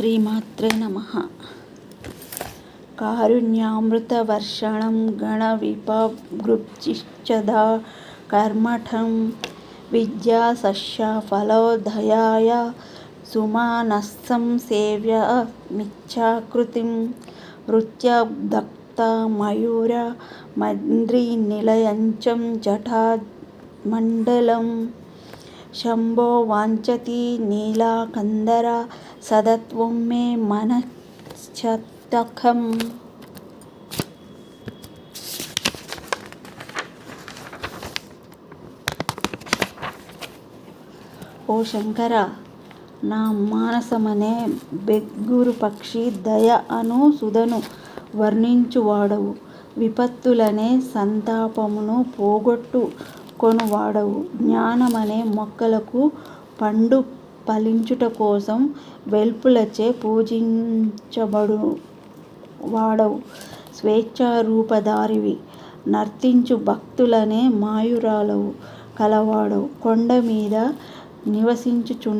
శ్రీమాత్రే నమ కారుణ్యామృతవర్షణం గణవిపభృచ్చిశ్చదా కర్మఠం విద్యాసస్యఫలోదయాయ సుమానస్సం సేవ్య మిచ్చాకృతిం నృత్యదక్త మయూర మంద్రీనిలయంచం జటామండలం శంభో వాంఛతి నీలాకందర సదత్వం మే మనశ్చతకం ఓ శంకర నా మానసమనే బెగ్గురు పక్షి దయ అను సుధను వర్ణించువాడవు విపత్తులనే సంతాపమును పోగొట్టు కొనువాడవు జ్ఞానమనే మొక్కలకు పండు ఫలించుట కోసం వెల్పులచే పూజించబడు వాడవు. స్వేచ్ఛారూపధారివి నర్తించు భక్తులనే మాయురాలవు కలవాడవు. కొండ మీద నివసించుచు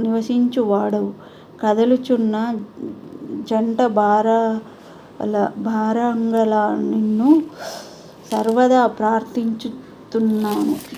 నివసించువాడవు. కదలుచున్న జంటభారాల భారంగల నిన్ను సర్వదా ప్రార్థించుతున్నాను.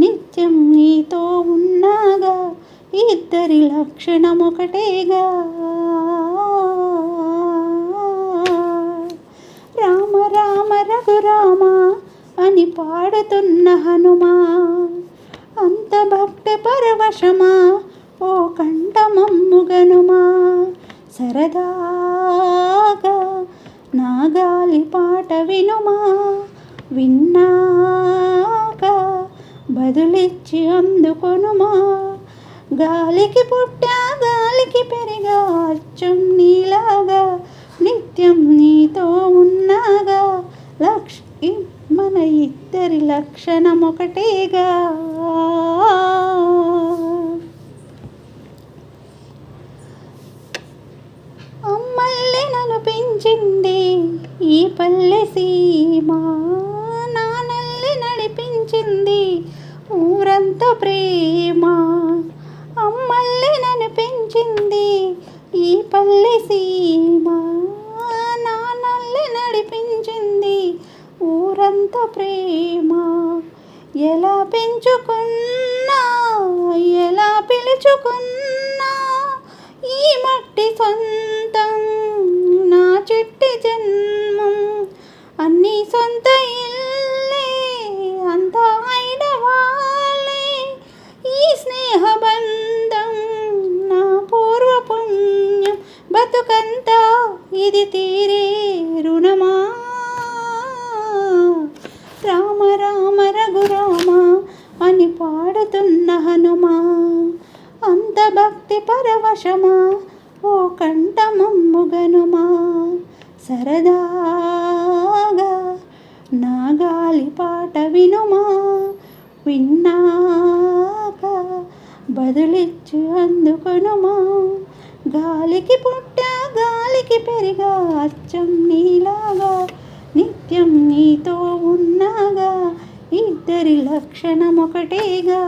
నిత్యం నీతో ఉన్నాగా ఇద్దరి లక్షణం ఒకటేగా రామ రామ రఘురామ అని పాడుతున్న హనుమా అంత భక్త పరవశమా ఓ కంఠమమ్ముగనుమా. సరదాగా నాగాలి పాట వినుమా విన్నా బదులిచ్చి అందుకొనుమా? గాలికి పుట్టా గాలికి పెరిగా అచ్చం నీలాగా నిత్యం నీతో ఉన్నాగా. లక్ష మన ఇద్దరి లక్షణం ఒకటేగా అమ్మల్ని నన్ను పెంచింది ఈ పల్లె సీమా. నానల్ని నడిపించింది అంత ప్రేమ. అమ్మల్ని నన్ను పెంచింది ఈ పల్లె సీమ. నానల్ని నడిపించింది ఊరంతా ప్రేమ. ఎలా పెంచుకున్నా ఎలా పిలుచుకున్నా ఈ మట్టి సొంతం. నా చెట్టి జన్మం ఇది తీరే రుణమా? రామ రామ రఘురామ అని పాడుతున్న హనుమా. అంత భక్తి పరవశమా? ఓ కంఠమమ్ముగనుమా సరదాగా నా గాలి పాట వినుమా. విన్నాక బదులిచ్చి అందుకొనుమా. గాలికి పుట్ట గాలికి పెరిగా అచ్చం నీలాగా నిత్యం నీతో ఉన్నాగా ఇద్దరి లక్షణం ఒకటేగా.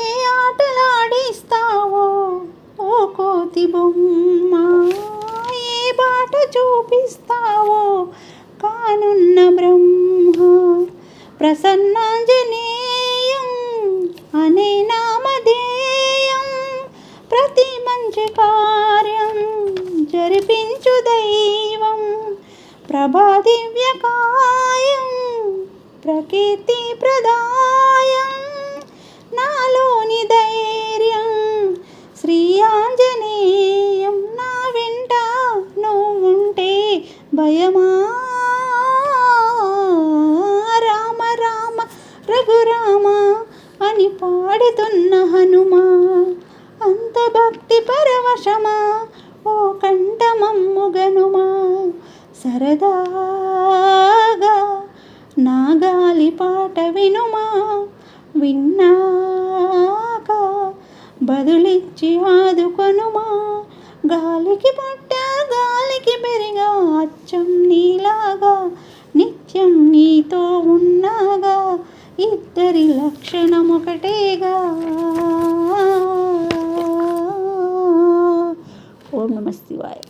ఏ ఆటలాడిస్తావో ఓ కోతి బొమ్మ? ఏ బాట చూపిస్తావో కానున్న బ్రహ్మ? ప్రసన్న ప్రభాదివ్యకాయం ప్రకీర్తి ప్రదాయం నాలోని ధైర్యం శ్రీ ఆంజనేయం నా వెంట నువ్వుంటే భయమా? రామ రామ రఘురామ అని పాడుతున్న హనుమా అంత భక్తి పరవశమా? ఓ కంఠమమ్మ సరదాగా నా గాలి పాట వినుమా? విన్నాక బదులిచ్చి ఆదుకొనుమా? గాలికి పుట్ట గాలికి పెరిగా అచ్చం నీలాగా నిత్యం నీతో ఉన్నాగా ఇద్దరి లక్షణం ఒకటేగా ఓం నమ శివాయ.